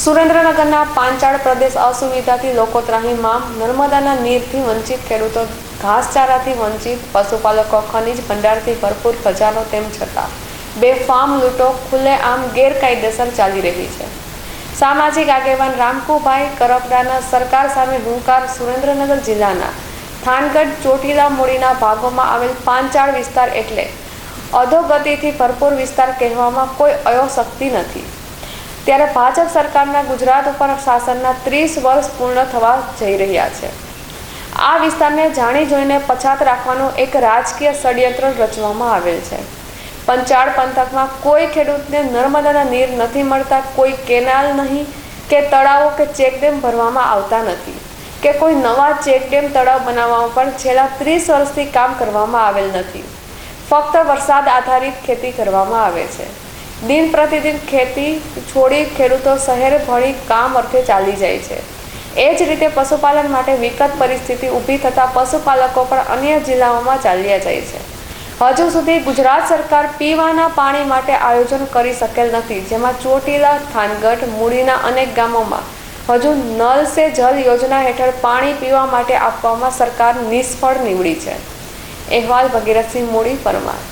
સુરેન્દ્રનગરના પાંચાળ પ્રદેશ અસુવિધાથી લોકો ત્રાહીમામ, નર્મદાના નીરથી વંચિત ખેડૂતો, ઘાસચારાથી વંચિત, પશુપાલકો ખનિજ ભંડારથી ભરપૂર ખજાનો તેમ છતાં બે ફાર્મ લૂંટો ખુલ્લેઆમ ગેરકાયદેસર ચાલી રહી છે. સામાજિક આગેવાન રામકુભાઈ કરપડાના સરકાર સામે હુંકાર સુરેન્દ્રનગર જિલ્લાના થાનગઢ ચોટીલા મૂડીના ભાગોમાં આવેલ પાંચાળ વિસ્તાર એટલે અધોગતિથી ભરપૂર વિસ્તાર કહેવામાં કોઈ અયોશક્તિ નથી. ત્યારે ભાજપ સરકારના ગુજરાત ઉપર શાસનના ત્રીસ વર્ષ પૂર્ણ થવા જઈ રહ્યા છે. આ વિસ્તારને જાણી જોઈને પછાત રાખવાનું એક રાજકીય ષડયંત્ર રચવામાં આવેલ છે. પંચાળ પંથકમાં કોઈ ખેડૂતને નર્મદાના નીર નથી મળતા, કોઈ કેનાલ નહીં, કે તળાવો કે ચેકડેમ ભરવામાં આવતા નથી, કે કોઈ નવા ચેકડેમ તળાવ બનાવવામાં પણ છેલ્લા ત્રીસ વર્ષથી કામ કરવામાં આવેલ નથી. ફક્ત વરસાદ આધારિત ખેતી કરવામાં આવે છે. દિન પ્રતિદિન ખેતી છોડી ખેડૂતો શહેર ભણી કામ અર્થે ચાલી જાય છે. એ જ રીતે પશુપાલન માટે વિકટ પરિસ્થિતિ ઊભી થતાં પશુપાલકો પણ અન્ય જિલ્લાઓમાં ચાલ્યા જાય છે. હજુ સુધી ગુજરાત સરકાર પીવાના પાણી માટે આયોજન કરી શકેલ નથી, જેમાં ચોટીલા, થાનગઢ મૂડીના અનેક ગામોમાં હજુ નલ સે જલ યોજના હેઠળ પાણી પીવા માટે આપવામાં સરકાર નિષ્ફળ નીવડી છે. અહેવાલ ભગીરથસિંહ મૂડી પરમાર.